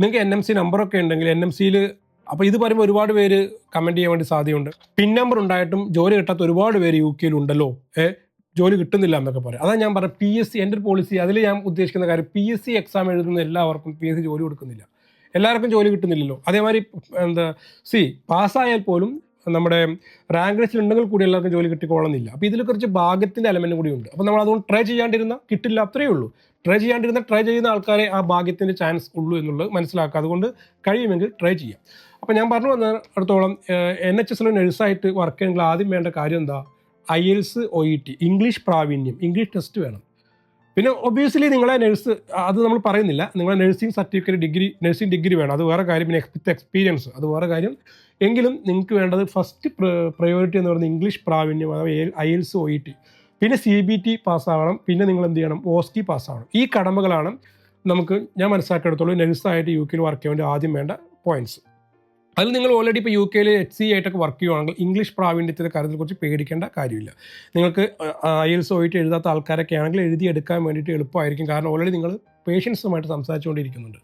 നിങ്ങൾക്ക് N M C നമ്പറൊക്കെ ഉണ്ടെങ്കിൽ എൻ എം സിയിൽ അപ്പോൾ ഇത് പറയുമ്പോൾ ഒരുപാട് പേര് കമന്റ് ചെയ്യാൻ വേണ്ടി സാധ്യതയുണ്ട്. പിൻ നമ്പർ ഉണ്ടായിട്ടും ജോലി കിട്ടാത്ത ഒരുപാട് പേര് യു കെയിൽ ഉണ്ടല്ലോ. ഏ ജോലി കിട്ടുന്നില്ല എന്നൊക്കെ പറയും. അതാണ് ഞാൻ പറഞ്ഞത് പി എസ് സി എന്റെ ഒരു പോളിസി അതിൽ ഞാൻ ഉദ്ദേശിക്കുന്ന കാര്യം പി എസ് സി എക്സാം എഴുതുന്ന എല്ലാവർക്കും പി എസ് സി ജോലി കൊടുക്കുന്നില്ല. എല്ലാവർക്കും ജോലി കിട്ടുന്നില്ലല്ലോ. അതേമാതിരി എന്താ സി പാസ്സായാൽ പോലും നമ്മുടെ റാങ്ക് ലിസ്റ്റിൽ ഉണ്ടെങ്കിൽ കൂടി എല്ലാവർക്കും ജോലി കിട്ടിക്കോളണമെന്നില്ല. അപ്പോൾ ഇതിൽ കുറച്ച് ഭാഗ്യത്തിന്റെ എലമെന്റ് കൂടി ഉണ്ട്. അപ്പോൾ നമ്മൾ അതുകൊണ്ട് ട്രൈ ചെയ്യാണ്ടിരുന്ന കിട്ടില്ല അത്രയേ ഉള്ളൂ. ട്രൈ ചെയ്യാണ്ടിരുന്ന ട്രൈ ചെയ്യുന്ന ആൾക്കാരെ ആ ഭാഗ്യത്തിന്റെ ചാൻസ് ഉള്ളൂ എന്നുള്ളത് മനസ്സിലാക്കുക അതുകൊണ്ട് കഴിയുമെങ്കിൽ ട്രൈ ചെയ്യാം. അപ്പോൾ ഞാൻ പറഞ്ഞു വന്ന അടുത്തോളം എൻ എച്ച് എസിൽ നഴ്സായിട്ട് വർക്ക് ചെയ്യണമെങ്കിൽ ആദ്യം വേണ്ട കാര്യം എന്താ? IELTS O E T English പ്രാവീണ്യം ഇംഗ്ലീഷ് ടെസ്റ്റ് വേണം. പിന്നെ ഒബിയസ്ലി നിങ്ങളെ നഴ്സ് അത് നമ്മൾ പറയുന്നില്ല. നിങ്ങളെ nursing certificate degree nursing degree വേണം. അത് വേറെ കാര്യം. പിന്നെ വിത്ത് എക്സ്പീരിയൻസ് അത് വേറെ കാര്യം. എങ്കിലും നിങ്ങൾക്ക് വേണ്ടത് ഫസ്റ്റ് പ്രയോറിറ്റി എന്ന് പറയുന്നത് ഇംഗ്ലീഷ് പ്രാവീണ്യം അഥവാ എൽസ് ഒ ഇ ടി പിന്നെ സി ബി ടി പാസ്സാവണം പിന്നെ നിങ്ങൾ എന്ത് ചെയ്യണം? ഓസ്റ്റി പാസ്സാവണം ഈ കടമകളാണ് നമുക്ക് ഞാൻ മനസ്സിലാക്കിയെടുത്തോളൂ നഴ്സായിട്ട് യു കെയിൽ വർക്ക് ചെയ്യാൻ വേണ്ടി ആദ്യം വേണ്ട പോയിന്റ്സ് അതിൽ നിങ്ങൾ ഓൾറെഡി ഇപ്പോൾ യു കെയിൽ എച്ച് സി ആയിട്ടൊക്കെ വർക്ക് ചെയ്യുകയാണെങ്കിൽ ഇംഗ്ലീഷ് പ്രാവീണ്യത്തിന്റെ കാര്യത്തെക്കുറിച്ച് പേടിക്കേണ്ട കാര്യമില്ല. നിങ്ങൾക്ക് ഐ എൽസ് പോയിട്ട് എഴുതാത്ത ആൾക്കാരൊക്കെ ആണെങ്കിൽ എഴുതിയെടുക്കാൻ വേണ്ടിയിട്ട് എളുപ്പമായിരിക്കും. കാരണം ഓൾറെഡി നിങ്ങൾ പേഷ്യൻസുമായിട്ട് സംസാരിച്ചുകൊണ്ടിരിക്കുന്നുണ്ട്.